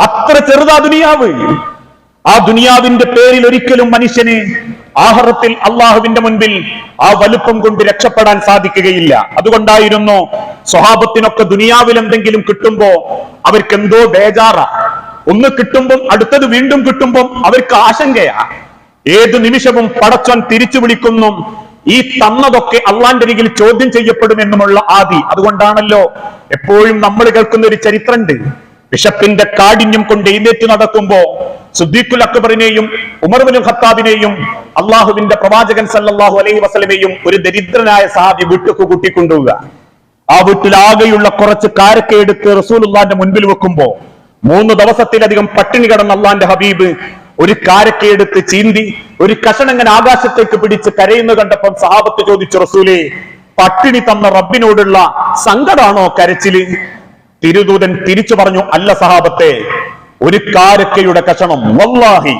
അത്ര ചെറുതാ ദുനിയാവ്. ആ ദുനിയാവിന്റെ പേരിൽ ഒരിക്കലും മനുഷ്യന് ആഹാരത്തിൽ അള്ളാഹുവിന്റെ മുൻപിൽ ആ വലുപ്പം കൊണ്ട് രക്ഷപ്പെടാൻ സാധിക്കുകയില്ല. അതുകൊണ്ടായിരുന്നു സ്വഭാവത്തിനൊക്കെ ദുനിയാവിൽ എന്തെങ്കിലും കിട്ടുമ്പോ അവർക്ക് എന്തോ ബേജാറാ. ഒന്ന് കിട്ടുമ്പം അടുത്തത് വീണ്ടും കിട്ടുമ്പം അവർക്ക് ആശങ്കയാ. ഏത് നിമിഷവും പടച്ചോൻ തിരിച്ചു വിളിക്കുന്നു. ഈ തന്നതൊക്കെ അള്ളാന്റെ അരികിൽ ചോദ്യം ചെയ്യപ്പെടുമെന്നുമുള്ള ആദി. അതുകൊണ്ടാണല്ലോ എപ്പോഴും നമ്മൾ കേൾക്കുന്ന ഒരു ചരിത്രമുണ്ട് ബിഷപ്പിന്റെ കാഠിന്യം കൊണ്ട് എഴുന്നേറ്റ് നടക്കുമ്പോ സുദ്ദീഖുൽ അക്ബറിനെയും ഉമർബുൽ ഖത്താബിനെയും അള്ളാഹുവിന്റെ പ്രവാചകൻ സല്ലാഹു അലൈഹി വസ്ലമേയും ഒരു ദരിദ്രനായ സഹാബി വീട്ടിലേക്ക് കൂട്ടിക്കൊണ്ടുപോവുക. ആ വീട്ടിലാകെയുള്ള കുറച്ച് കാരക്ക എടുത്ത് റസൂലുള്ളാന്റെ മുൻപിൽ വെക്കുമ്പോ മൂന്ന് ദിവസത്തിലധികം പട്ടിണി കിടന്ന അള്ളാന്റെ ഹബീബ് ഒരു കാരക്ക എടുത്ത് ചീന്തി ഒരു കഷണങ്ങനെ ആകാശത്തേക്ക് പിടിച്ച് കരയുന്നു കണ്ടപ്പം സഹാബത്ത് ചോദിച്ചു റസൂലേ പട്ടിണി തന്ന റബ്ബിനോടുള്ള സങ്കടാണോ കരച്ചിൽ? തിരുദൂതൻ തിരിച്ചു പറഞ്ഞു അല്ല സഹാബത്തെ ഒരു കാരക്കയുടെ കഷണം. വല്ലാഹി.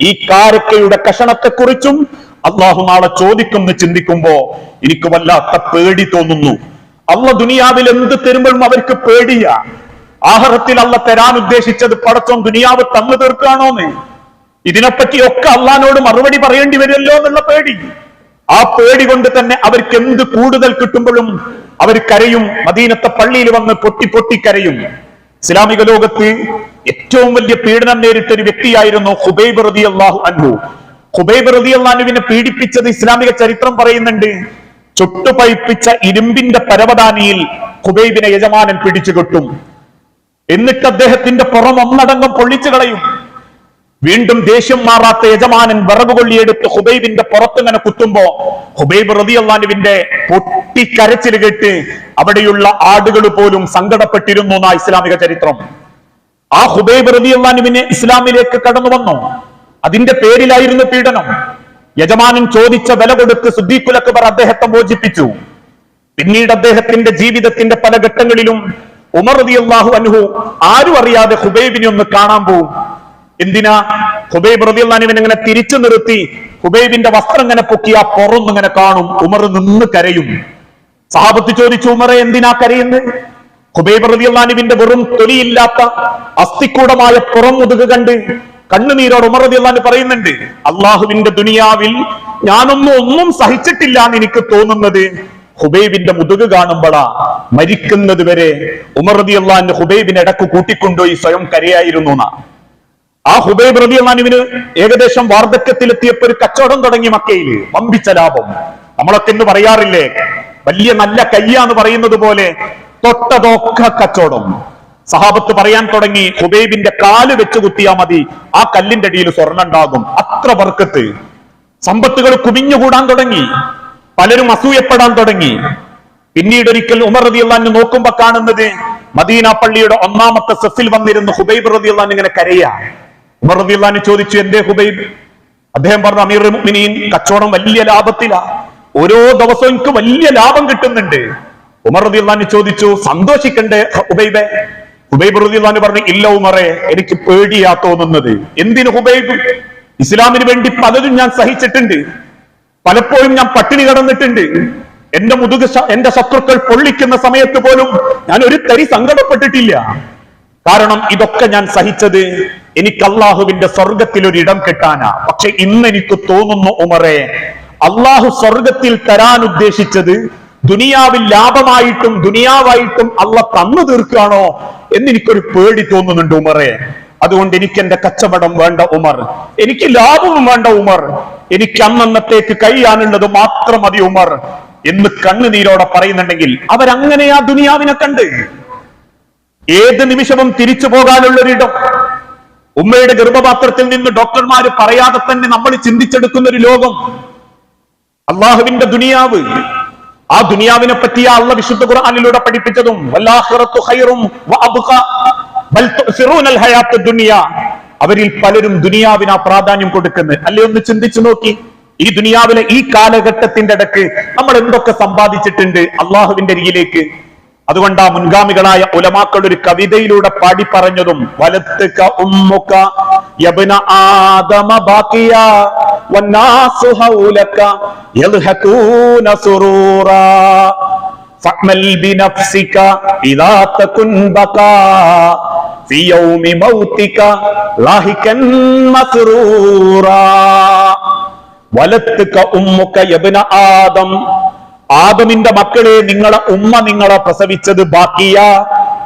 ഈ കാരക്കയുടെ കഷണത്തെ കുറിച്ചും അള്ളാഹു നാളെ ചോദിക്കുമെന്ന് ചിന്തിക്കുമ്പോ എനിക്ക് വല്ലാത്ത പേടി തോന്നുന്നു. അള്ള ദുനിയാവിൽ എന്ത് തരുമ്പോഴും അവർക്ക് പേടിയാ. ആഹാരത്തിൽ അള്ള തരാൻ ഉദ്ദേശിച്ചത് പടച്ചോൻ ദുനിയാവ് തന്നു തീർക്കാണോന്ന് ഇതിനെപ്പറ്റിയൊക്കെ അള്ളഹാനോട് മറുപടി പറയേണ്ടി വരുമല്ലോ എന്നുള്ള പേടി. ആ പേടി കൊണ്ട് തന്നെ അവർക്ക് എന്ത് കൂടുതൽ കിട്ടുമ്പോഴും അവർ കരയും. മദീനത്തെ പള്ളിയിൽ വന്ന് പൊട്ടി പൊട്ടി കരയും. ഇസ്ലാമിക ലോകത്ത് ഏറ്റവും വലിയ പീഡനം നേരിട്ട ഒരു വ്യക്തിയായിരുന്നു ഹുബൈബ് റതി അള്ളാഹു അൻഹു. ഹുബൈബ് റതി അള്ളാഹുവിനെ പീഡിപ്പിച്ചത് ഇസ്ലാമിക ചരിത്രം പറയുന്നുണ്ട്. ചുട്ടുപഴിപ്പിച്ച ഇരുമ്പിന്റെ പരവതാനിയിൽ ഹുബൈബിനെ യജമാനൻ പിടിച്ചു കെട്ടും എന്നിട്ട് അദ്ദേഹത്തിന്റെ പുറം ഒന്നടങ്കം പൊള്ളിച്ചു കളയും. വീണ്ടും ദേഷ്യം മാറാത്ത യജമാനൻ വിറക് കൊള്ളിയെടുത്ത് ഹുബൈബിന്റെ പുറത്തിങ്ങനെ കുത്തുമ്പോ ഹുബൈബ് റതിയല്ലാനുവിന്റെ പൊട്ടിക്കരച്ചിൽ കേട്ട് അവിടെയുള്ള ആടുകൾ പോലും സങ്കടപ്പെട്ടിരുന്നു എന്നാ ഇസ്ലാമിക ചരിത്രം. ആ ഹുബൈബ് റതിയല്ലാനുവിനെ ഇസ്ലാമിലേക്ക് കടന്നു വന്നു. അതിന്റെ പേരിലായിരുന്നു പീഡനം. യജമാനൻ ചോദിച്ച വില കൊടുത്ത് സുദ്ദീഖുൽ അക്ബർ അദ്ദേഹത്തെ മോചിപ്പിച്ചു. പിന്നീട് അദ്ദേഹത്തിന്റെ ജീവിതത്തിന്റെ പല ഘട്ടങ്ങളിലും ഉമർ റതിയല്ലാഹു അനുഹു ആരും അറിയാതെ ഹുബൈബിനെ ഒന്ന് കാണാൻ പോവും. എന്തിനാ? ഹുബൈബ് റളിയല്ലാഹുവിനെ ഇങ്ങനെ തിരിച്ചു നിർത്തി ഹുബൈബിന്റെ വസ്ത്രം ഇങ്ങനെ പൊക്കി ആ പുറന്ന് ഇങ്ങനെ കാണും. ഉമർ നിന്ന് കരയും. സഹാബത്ത് ചോദിച്ചു ഉമറെ എന്തിനാ കരയുന്നത് ഹുബൈബ് റബിയുള്ളാനുവിന്റെ വെറും തൊലിയില്ലാത്ത അസ്ഥിക്കൂടമായ പുറം മുതുക് കണ്ട് കണ്ണുനീരോട് ഉമർ റളിയല്ലാഹു പറയുന്നുണ്ട് അള്ളാഹുവിന്റെ ദുനിയാവിൽ ഞാനൊന്നും ഒന്നും സഹിച്ചിട്ടില്ല എന്ന് എനിക്ക് തോന്നുന്നത് ഹുബൈബിന്റെ മുതുക് കാണുമ്പോഴാ. മരിക്കുന്നത് വരെ ഉമർ റബിയുള്ളാന്റെ ഹുബൈബിനെ ഇടയ്ക്ക് കൂട്ടിക്കൊണ്ടുപോയി സ്വയം കരയായിരുന്നു എന്നാ. ആ ഹുബൈബ് റളിയല്ലാഹുവിന് ഏകദേശം വാർദ്ധക്യത്തിലെത്തിയപ്പോ ഒരു കച്ചവടം തുടങ്ങി മക്കയിൽ വമ്പിച്ച ലാഭം. നമ്മളൊക്കെ ഇന്ന് പറയാറില്ലേ വലിയ നല്ല കയ്യാന്ന് പറയുന്നത് പോലെ തൊട്ടതൊക്കെ കച്ചവടം. സഹാബത്ത് പറയാൻ തുടങ്ങി ഹുബൈബിന്റെ കാൽ വെച്ച് കുത്തിയാ മതി ആ കല്ലിന്റെ അടിയിൽ സ്വർണം ഉണ്ടാകും. അത്ര വർക്കത്ത്. സമ്പത്തുകൾ കുമിഞ്ഞുകൂടാൻ തുടങ്ങി പലരും അസൂയപ്പെടാൻ തുടങ്ങി. പിന്നീട് ഒരിക്കൽ ഉമർ റതി അള്ളഹാൻ നോക്കുമ്പോ കാണുന്നത് മദീന പള്ളിയുടെ ഒന്നാമത്തെ സെഫിൽ വന്നിരുന്ന ഹുബൈബ് റതി അള്ളാൻ ഇങ്ങനെ കരയാ. ഉമർ ചോദിച്ചു എന്റെ ഹുബൈബ്? അദ്ദേഹം പറഞ്ഞു അമീർ മുഅ്മിനീൻ കച്ചവടം വലിയ ലാഭത്തിലാ. ഓരോ ദിവസവും എനിക്ക് വലിയ ലാഭം കിട്ടുന്നുണ്ട്. ഉമർ ചോദിച്ചു സന്തോഷിക്കണ്ടേ ഹുബൈബെ? ഹുബൈബ് റതി പറഞ്ഞു ഇല്ല ഉമറെ എനിക്ക് പേടിയാ തോന്നുന്നത് എന്തിനു ഹുബൈബ്? ഇസ്ലാമിന് വേണ്ടി പലതും ഞാൻ സഹിച്ചിട്ടുണ്ട്. പലപ്പോഴും ഞാൻ പട്ടിണി കടന്നിട്ടുണ്ട്. എന്റെ മുതുക് എന്റെ ശത്രുക്കൾ പൊള്ളിക്കുന്ന സമയത്ത് പോലും ഞാൻ ഒരു തരി സങ്കടപ്പെട്ടിട്ടില്ല. കാരണം ഇതൊക്കെ ഞാൻ സഹിച്ചത് എനിക്ക് അള്ളാഹുവിന്റെ സ്വർഗത്തിൽ ഒരു ഇടം കിട്ടാനാ. പക്ഷെ ഇന്ന് എനിക്ക് തോന്നുന്നു ഉമറെ അള്ളാഹു സ്വർഗത്തിൽ തരാൻ ഉദ്ദേശിച്ചത് ദുനിയാവിൽ ലാഭമായിട്ടും ദുനിയാവായിട്ടും അള്ള തന്നു തീർക്കുകയാണോ എന്ന് എനിക്കൊരു പേടി തോന്നുന്നുണ്ട് ഉമറെ. അതുകൊണ്ട് എനിക്ക് എന്റെ കച്ചവടം വേണ്ട ഉമർ. എനിക്ക് ലാഭവും വേണ്ട ഉമർ. എനിക്ക് അന്നന്നത്തേക്ക് കഴിയാനുള്ളത് മാത്രം മതി ഉമർ എന്ന് കണ്ണുനീരോടെ പറയുന്നുണ്ടെങ്കിൽ അവരങ്ങനെയാ ദുനിയാവിനെ കണ്ട്. ഏത് നിമിഷവും തിരിച്ചു പോകാനുള്ളൊരിടം. ഉമ്മയുടെ ഗർഭപാത്രത്തിൽ നിന്ന് ഡോക്ടർമാർ പറയാതെ തന്നെ നമ്മൾ ചിന്തിച്ചെടുക്കുന്ന ഒരു ലോകം. അള്ളാഹുവിന്റെ ദുനിയാവ്. ആ ദുനിയാവിനെ പറ്റി അള്ള വിശുദ്ധ ഖുർആാനിലൂടെ പഠിപ്പിച്ചതും. അവരിൽ പലരും ദുനിയാവിനാ പ്രാധാന്യം കൊടുക്കുന്നത്. അല്ലേ ഒന്ന് ചിന്തിച്ചു നോക്കി. ഈ ദുനിയാവിലെ ഈ കാലഘട്ടത്തിന്റെ ഇടയ്ക്ക് നമ്മൾ എന്തൊക്കെ സമ്പാദിച്ചിട്ടുണ്ട്? അള്ളാഹുവിന്റെ അരികിലേക്ക്. അതുകൊണ്ട് ആ മുൻഗാമികളായ ഉലമാക്കൾ ഒരു കവിതയിലൂടെ പാടി പറഞ്ഞതും വലത്ത് ഉമ്മുക യബ്ന ആദമ ഹൗലക ഇദാ തകുൻ ഉമ്മുക യബ്ന ആദം ആദമിന്റെ മക്കളെ നിങ്ങളെ ഉമ്മ നിങ്ങളെ പ്രസവിച്ചത് ബാക്കിയ.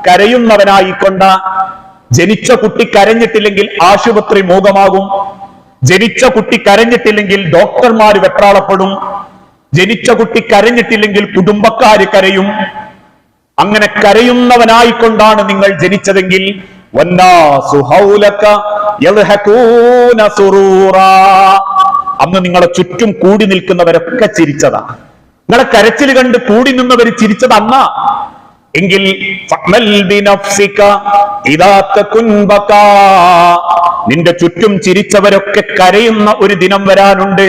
കരയുന്നവനായിക്കൊണ്ട. ജനിച്ച കുട്ടി കരഞ്ഞിട്ടില്ലെങ്കിൽ ആശുപത്രി മൂകമാകും. ജനിച്ച കുട്ടി കരഞ്ഞിട്ടില്ലെങ്കിൽ ഡോക്ടർമാർ വെപ്രാളപ്പെടും. ജനിച്ച കുട്ടി കരഞ്ഞിട്ടില്ലെങ്കിൽ കുടുംബക്കാര് കരയും. അങ്ങനെ കരയുന്നവനായിക്കൊണ്ടാണ് നിങ്ങൾ ജനിച്ചതെങ്കിൽ. അന്ന് നിങ്ങളെ ചുറ്റും കൂടി നിൽക്കുന്നവരൊക്കെ ചിരിച്ചതാ. നിങ്ങളെ കരച്ചിൽ കണ്ട് കൂടി നിന്നവർ ചിരിച്ചത് അമ്മ എങ്കിൽ. നിന്റെ ചുറ്റും ചിരിച്ചവരൊക്കെ കരയുന്ന ഒരു ദിനം വരാനുണ്ട്.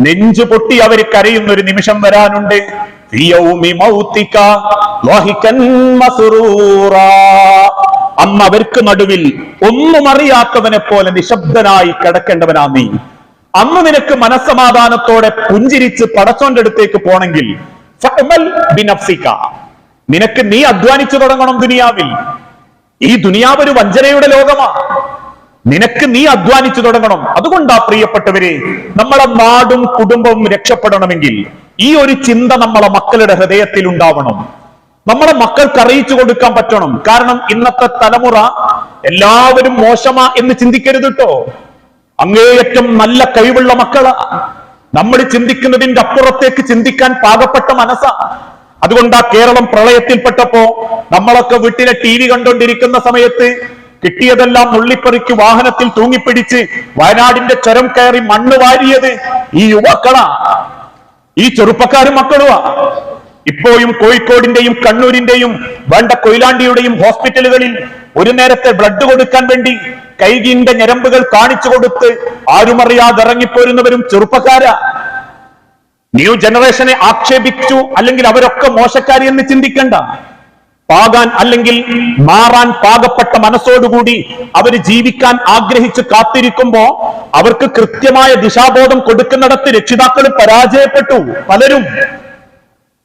നെഞ്ചു പൊട്ടി അവർ കരയുന്ന ഒരു നിമിഷം വരാനുണ്ട്. അമ്മ അവർക്ക് നടുവിൽ ഒന്നും അറിയാത്തവനെ പോലെ നിശബ്ദനായി കിടക്കേണ്ടവനാ നീ. അന്ന് നിനക്ക് മനസ്സമാധാനത്തോടെ പുഞ്ചിരിച്ച് പടച്ചോന്റെ അടുത്തേക്ക് പോണെങ്കിൽ. നിനക്ക് നീ അധ്വാനിച്ചു തുടങ്ങണം ദുനിയാവിൽ. ഈ ദുനിയാവ് ഒരു വഞ്ചനയുടെ ലോകമാ. നിനക്ക് നീ അധ്വാനിച്ചു തുടങ്ങണം. അതുകൊണ്ടാ പ്രിയപ്പെട്ടവരെ നമ്മളെ നാടും കുടുംബവും രക്ഷപ്പെടണമെങ്കിൽ ഈ ഒരു ചിന്ത നമ്മളെ മക്കളുടെ ഹൃദയത്തിൽ ഉണ്ടാവണം. നമ്മളെ മക്കൾക്ക് അറിയിച്ചു കൊടുക്കാൻ പറ്റണം. കാരണം ഇന്നത്തെ തലമുറ എല്ലാവരും മോശമാ എന്ന് ചിന്തിക്കരുത് കേട്ടോ അങ്ങേയറ്റം നല്ല കഴിവുള്ള മക്കളാ. നമ്മൾ ചിന്തിക്കുന്നതിന്റെ അപ്പുറത്തേക്ക് ചിന്തിക്കാൻ പാകപ്പെട്ട മനസ്സാ. അതുകൊണ്ടാ കേരളം പ്രളയത്തിൽപ്പെട്ടപ്പോ നമ്മളൊക്കെ വീട്ടിലെ ടി വി കണ്ടുകൊണ്ടിരിക്കുന്ന സമയത്ത് കിട്ടിയതെല്ലാം നുള്ളിപ്പറിക്ക് വാഹനത്തിൽ തൂങ്ങിപ്പിടിച്ച് വയനാടിന്റെ ചുരം കയറി മണ്ണ് വാരിയത് ഈ യുവാക്കളാ. ഈ ചെറുപ്പക്കാരും മക്കളുമാ ഇപ്പോഴും കോഴിക്കോടിന്റെയും കണ്ണൂരിന്റെയും വേണ്ട കൊയിലാണ്ടിയുടെയും ഹോസ്പിറ്റലുകളിൽ ഒരു നേരത്തെ ബ്ലഡ് കൊടുക്കാൻ വേണ്ടി കൈകിന്റെ ഞരമ്പുകൾ കാണിച്ചു കൊടുത്ത് ആരുമറിയാതെ ഇറങ്ങിപ്പോരുന്നവരും ചെറുപ്പക്കാരാ. ന്യൂ ജനറേഷനെ ആക്ഷേപിച്ചു അല്ലെങ്കിൽ അവരൊക്കെ മോശക്കാരി എന്ന് ചിന്തിക്കണ്ട. പാകാൻ അല്ലെങ്കിൽ മാറാൻ പാകപ്പെട്ട മനസ്സോടുകൂടി അവർ ജീവിക്കാൻ ആഗ്രഹിച്ച് കാത്തിരിക്കുമ്പോ അവർക്ക് കൃത്യമായ ദിശാബോധം കൊടുക്കുന്നിടത്ത് രക്ഷിതാക്കൾ പരാജയപ്പെട്ടു. പലരും.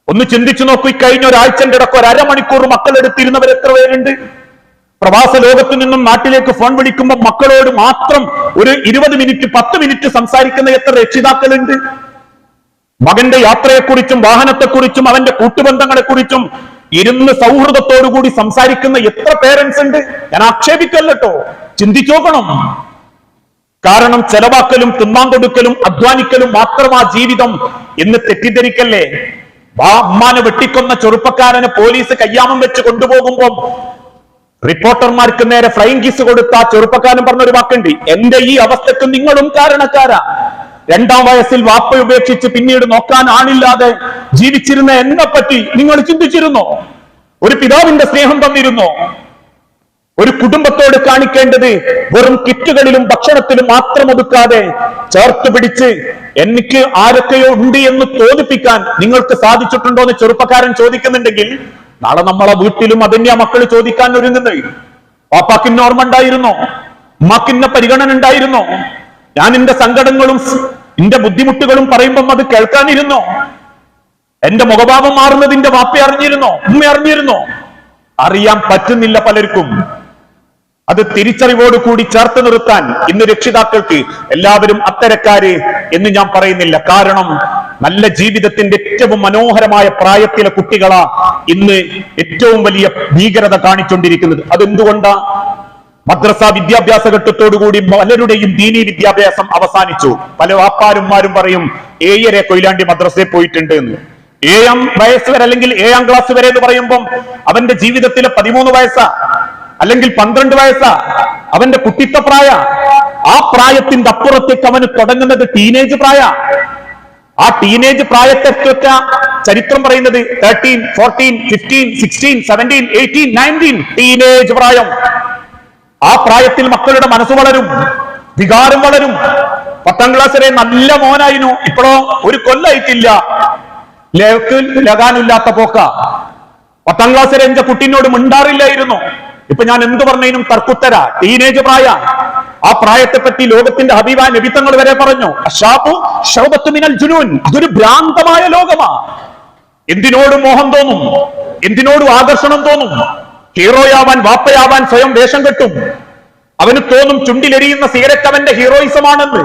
ഒന്ന് ചിന്തിച്ചു നോക്കി കഴിഞ്ഞ ഒരാഴ്ചന്റെ ഇടയ്ക്ക് ഒരു അരമണിക്കൂർ മക്കൾ എടുത്തിരുന്നവർ എത്ര പേരുണ്ട്? പ്രവാസ ലോകത്ത് നിന്നും നാട്ടിലേക്ക് ഫോൺ വിളിക്കുമ്പോൾ മക്കളോട് മാത്രം ഒരു ഇരുപത് മിനിറ്റ് പത്ത് മിനിറ്റ് സംസാരിക്കുന്ന എത്ര രക്ഷിതാക്കളുണ്ട്? മകന്റെ യാത്രയെക്കുറിച്ചും വാഹനത്തെക്കുറിച്ചും അവന്റെ കൂട്ടുബന്ധങ്ങളെക്കുറിച്ചും ഇരുന്ന് സൗഹൃദത്തോടുകൂടി സംസാരിക്കുന്ന എത്ര പേരൻസ് ഉണ്ട്? ഞാൻ ആക്ഷേപിക്കല്ലോ ചിന്തിച്ചോക്കണം കാരണം ചെലവാക്കലും തിന്നാൻ കൊടുക്കലും അധ്വാനിക്കലും മാത്രമാ ജീവിതം എന്ന് തെറ്റിദ്ധരിക്കല്ലേ? വാ അമ്മാനെ വെട്ടിക്കൊന്ന ചെറുപ്പക്കാരനെ പോലീസ് കയ്യാമം വെച്ച് കൊണ്ടുപോകുമ്പോൾ റിപ്പോർട്ടർമാർക്ക് നേരെ ഫ്ലൈങ് കിസ് കൊടുത്ത ചെറുപ്പക്കാരൻ പറഞ്ഞൊരു വാക്കുണ്ട്. എന്റെ ഈ അവസ്ഥക്ക് നിങ്ങളും കാരണക്കാരാ. രണ്ടാം വയസ്സിൽ വാപ്പ ഉപേക്ഷിച്ച് പിന്നീട് നോക്കാൻ ആണില്ലാതെ ജീവിച്ചിരുന്ന എന്നെ പറ്റി നിങ്ങൾ ചിന്തിച്ചിരുന്നോ? ഒരു പിതാവിന്റെ സ്നേഹം തന്നിരുന്നോ? ഒരു കുടുംബത്തോട് കാണിക്കേണ്ടത് വെറും കിറ്റുകളിലും ഭക്ഷണത്തിലും മാത്രം ഒതുക്കാതെ ചേർത്ത് പിടിച്ച് എനിക്ക് ആരൊക്കെയോ ഉണ്ട് എന്ന് തോന്നിപ്പിക്കാൻ നിങ്ങൾക്ക് സാധിച്ചിട്ടുണ്ടോ എന്ന് ചെറുപ്പക്കാരൻ ചോദിക്കുന്നുണ്ടെങ്കിൽ നാളെ നമ്മളെ വീട്ടിലും അതിന്റെ മക്കൾ ചോദിക്കാൻ ഒരുങ്ങുന്നത് പാപ്പാക്കിന് ഓർമ്മ ഉണ്ടായിരുന്നോ? ഉമ്മാക്കിന്ന പരിഗണന ഉണ്ടായിരുന്നോ? ഞാൻ എന്റെ സങ്കടങ്ങളും എന്റെ ബുദ്ധിമുട്ടുകളും പറയുമ്പം അത് കേൾക്കാനിരുന്നോ? എന്റെ മുഖഭാവം മാറുന്നതിന്റെ വാപ്പ അറിഞ്ഞിരുന്നോ? ഉമ്മ അറിഞ്ഞിരുന്നോ? അറിയാൻ പറ്റുന്നില്ല പലർക്കും. അത് തിരിച്ചറിവോട് കൂടി ചേർത്ത് നിർത്താൻ ഇന്ന് രക്ഷിതാക്കൾക്ക് എല്ലാവരും അത്തരക്കാര് എന്ന് ഞാൻ പറയുന്നില്ല. കാരണം നല്ല ജീവിതത്തിന്റെ ഏറ്റവും മനോഹരമായ പ്രായത്തിലെ കുട്ടികളാ ഇന്ന് ഏറ്റവും വലിയ ഭീകരത കാണിച്ചുകൊണ്ടിരിക്കുന്നത് അതെന്തുകൊണ്ടാ? മദ്രസ വിദ്യാഭ്യാസ ഘട്ടത്തോടുകൂടി പലരുടെയും ദീനി വിദ്യാഭ്യാസം അവസാനിച്ചു. പല വാപ്പാരുമാരും പറയും ഏയരെ കൊയിലാണ്ടി മദ്രസയിൽ പോയിട്ടുണ്ട് എന്ന്. ഏഴാം വയസ്സ് വരെ അല്ലെങ്കിൽ ഏഴാം ക്ലാസ് വരെ എന്ന് പറയുമ്പം അവന്റെ ജീവിതത്തിലെ പതിമൂന്ന് വയസ്സാ അല്ലെങ്കിൽ പന്ത്രണ്ട് വയസ്സാ അവന്റെ കുട്ടിത്ത പ്രായ. ആ പ്രായത്തിന്റെ അപ്പുറത്തേക്ക് അവന് തുടങ്ങുന്നത് ടീനേജ് പ്രായ. ആ ടീനേജ് പ്രായത്തെക്കൊക്കെ ചരിത്രം പറയുന്നത് thirteen fourteen fifteen sixteen seventeen eighteen nineteen teenage പ്രായം. ആ പ്രായത്തിൽ മക്കളുടെ മനസ്സ് വളരും വികാരം വളരും. പത്താം ക്ലാസ് വരെ നല്ല മോനായിരുന്നു. ഇപ്പോഴോ ഒരു കൊല്ലായിട്ടില്ല. ലക്ക് ലഗാനില്ലാത്ത പോക്ക. പത്താം ക്ലാസ് വരെ എന്റെ കുട്ടീനോട് മിണ്ടാറില്ലായിരുന്നു. ഇപ്പൊ ഞാൻ എന്ത് പറഞ്ഞതിനും തർക്കുത്തര. ടീനേജ് പ്രായ. ആ പ്രായത്തെ പറ്റി ലോകത്തിന്റെ ഹബീബായ നബിത്തങ്ങൾ വരെ പറഞ്ഞു അതൊരു ഭ്രാന്തമായ ലോകമാ. എന്തിനോടും മോഹം തോന്നും എന്തിനോടും ആകർഷണം തോന്നും. ഹീറോയാവാൻ വാപ്പയാവാൻ സ്വയം വേഷം കെട്ടും. അവന് തോന്നും ചുണ്ടിലെരിയുന്ന സിഗരറ്റ് അവന്റെ ഹീറോയിസമാണെന്ന്.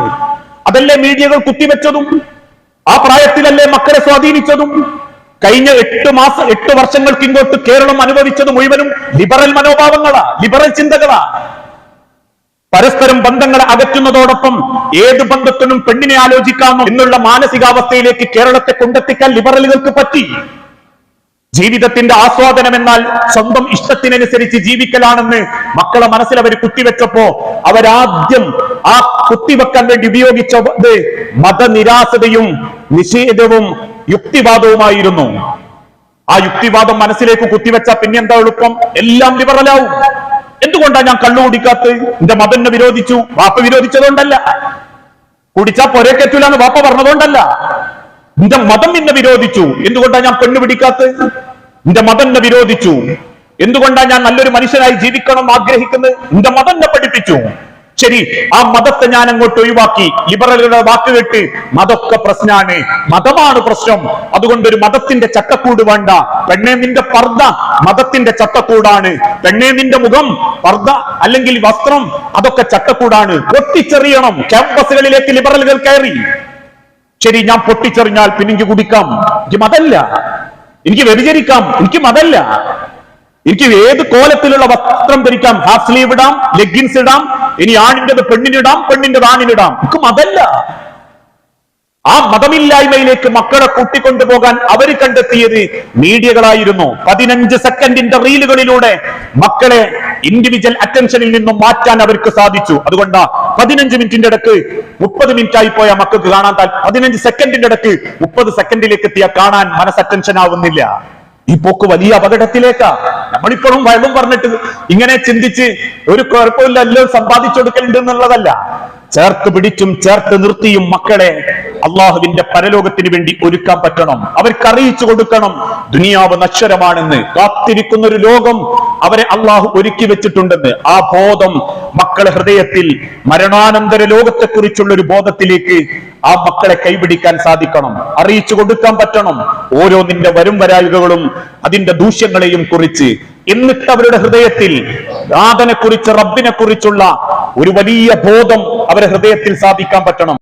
അതല്ലേ മീഡിയകൾ കുത്തിവെച്ചതും? ആ പ്രായത്തിലല്ലേ മക്കളെ സ്വാധീനിച്ചതും? കഴിഞ്ഞ എട്ട് മാസം എട്ട് വർഷങ്ങൾക്ക് ഇങ്ങോട്ട് കേരളം അനുഭവിച്ചത് മുഴുവനും ലിബറൽ മനോഭാവങ്ങളാ ലിബറൽ ചിന്തകളാ. പരസ്പരം ബന്ധങ്ങളെ അകറ്റുന്നതോടൊപ്പം ഏത് ബന്ധത്തിനും പെണ്ണിനെ ആലോചിക്കാമോ എന്നുള്ള മാനസികാവസ്ഥയിലേക്ക് കേരളത്തെ കൊണ്ടെത്തിക്കാൻ ലിബറലുകൾക്ക് പറ്റി. ജീവിതത്തിന്റെ ആസ്വാദനം എന്നാൽ സ്വന്തം ഇഷ്ടത്തിനനുസരിച്ച് ജീവിക്കലാണെന്ന് മക്കളെ മനസ്സിൽ അവർ കുത്തിവെച്ചപ്പോ അവരാദ്യം ആ കുത്തിവെക്കാൻ വേണ്ടി ഉപയോഗിച്ചത് മതനിരാസതയും നിഷേധവും യുക്തിവാദവുമായിരുന്നു. ആ യുക്തിവാദം മനസ്സിലേക്ക് കുത്തിവെച്ച പിന്നെന്താ എളുപ്പം? എല്ലാം ലിബറലാവും. എന്തുകൊണ്ടാ ഞാൻ കള്ളു കുടിക്കാത്തത്? എന്റെ മതന്നെ വിരോധിച്ചു. വാപ്പ വിരോധിച്ചതുകൊണ്ടല്ല. കുടിച്ചാ പൊരക്കെറ്റൂല എന്ന് വാപ്പ പറഞ്ഞതുകൊണ്ടല്ല. എന്റെ മതം എന്നെ വിരോധിച്ചു. എന്തുകൊണ്ടാ ഞാൻ പെണ്ണ് പിടിക്കാത്തത്? എന്റെ മതം എന്നെ വിരോധിച്ചു. എന്തുകൊണ്ടാ ഞാൻ നല്ലൊരു മനുഷ്യനായി ജീവിക്കണം ആഗ്രഹിക്കുന്നത്? എന്റെ മതം എന്നെ പഠിപ്പിച്ചു. ശരി ആ മതത്തെ ഞാൻ അങ്ങോട്ട് ഒഴിവാക്കി. ലിബറലുകളുടെ വാക്ക് കേട്ട് മതൊക്കെ പ്രശ്നമാണ് മതമാണ് പ്രശ്നം. അതുകൊണ്ട് ഒരു മതത്തിന്റെ ചട്ടക്കൂട് വേണ്ട. പെണ്ണേ നിന്റെ പർദ്ദ മതത്തിന്റെ ചട്ടക്കൂടാണ്. പെണ്ണേ നിന്റെ മുഖം പർദ്ദ അല്ലെങ്കിൽ വസ്ത്രം അതൊക്കെ ചട്ടക്കൂടാണ്. പൊട്ടിച്ചെറിയണം. ക്യാമ്പസുകളിലേക്ക് ലിബറലുകൾ കയറി. ശരി ഞാൻ പൊട്ടിച്ചെറിഞ്ഞാൽ പിന്നെ കുടിക്കാം. എനിക്ക് മതല്ല. എനിക്ക് വ്യഭിചരിക്കാം. എനിക്ക് മതല്ല. എനിക്ക് ഏത് കോലത്തിലുള്ള വസ്ത്രം ധരിക്കാം? ഹാഫ് സ്ലീവ് ഇടാം ലെഗിൻസ് ഇടാം ഇനി ആണിന്റെത് പെണ്ണിനിടാം പെണ്ണിന്റെത് ആണിനിടാം. എനിക്ക് മതല്ല ആ മതമില്ലായ്മയിലേക്ക് മക്കളെ കൂട്ടിക്കൊണ്ടുപോകാൻ അവർ കണ്ടെത്തിയത് മീഡിയകളായിരുന്നു. പതിനഞ്ച് സെക്കൻഡിന്റെ റീലുകളിലൂടെ മക്കളെ ഇൻഡിവിജ്വൽ അറ്റൻഷനിൽ നിന്നും മാറ്റാൻ അവർക്ക് സാധിച്ചു. അതുകൊണ്ടാ പതിനഞ്ച് മിനിറ്റിന്റെ ഇടയ്ക്ക് മുപ്പത് മിനിറ്റ് ആയി പോയ മക്കൾക്ക് കാണാൻ പതിനഞ്ച് സെക്കൻഡിന്റെ ഇടയ്ക്ക് മുപ്പത് സെക്കൻഡിലേക്ക് എത്തിയ കാണാൻ മനസ്സ് അറ്റൻഷൻ ആവുന്നില്ല. ഈ പോക്ക് വലിയ അപകടത്തിലേക്കാ. നമ്മളിപ്പോഴും വയലും പറഞ്ഞിട്ട് ഇങ്ങനെ ചിന്തിച്ച് ഒരു കുഴപ്പമില്ലല്ലോ സമ്പാദിച്ചെടുക്കലുണ്ട് എന്നുള്ളതല്ല. ചേർത്ത് പിടിച്ചും ചേർത്ത് നിർത്തിയും മക്കളെ അള്ളാഹുവിന്റെ പരലോകത്തിന് വേണ്ടി ഒരുക്കാൻ പറ്റണം. അവർക്ക് അറിയിച്ചു കൊടുക്കണം. ദുനിയാവ് നശ്വരമാണെന്ന്. കാത്തിരിക്കുന്ന ഒരു ലോകം അവരെ അള്ളാഹു ഒരുക്കി വെച്ചിട്ടുണ്ടെന്ന്. ആ ബോധം മക്കളെ ഹൃദയത്തിൽ മരണാനന്തര ലോകത്തെക്കുറിച്ചുള്ള ഒരു ബോധത്തിലേക്ക് ആ മക്കളെ കൈപിടിക്കാൻ സാധിക്കണം. അറിയിച്ചു കൊടുക്കാൻ പറ്റണം. ഓരോന്നിന്റെ നിന്റെ വരും വരായികകളും അതിന്റെ ദൂഷ്യങ്ങളെയും കുറിച്ച്. എന്നിട്ട് അവരുടെ ഹൃദയത്തിൽ നാഥനെ കുറിച്ച് റബ്ബിനെ കുറിച്ചുള്ള ഒരു വലിയ ബോധം അവരുടെ ഹൃദയത്തിൽ സാധിക്കാൻ പറ്റണം.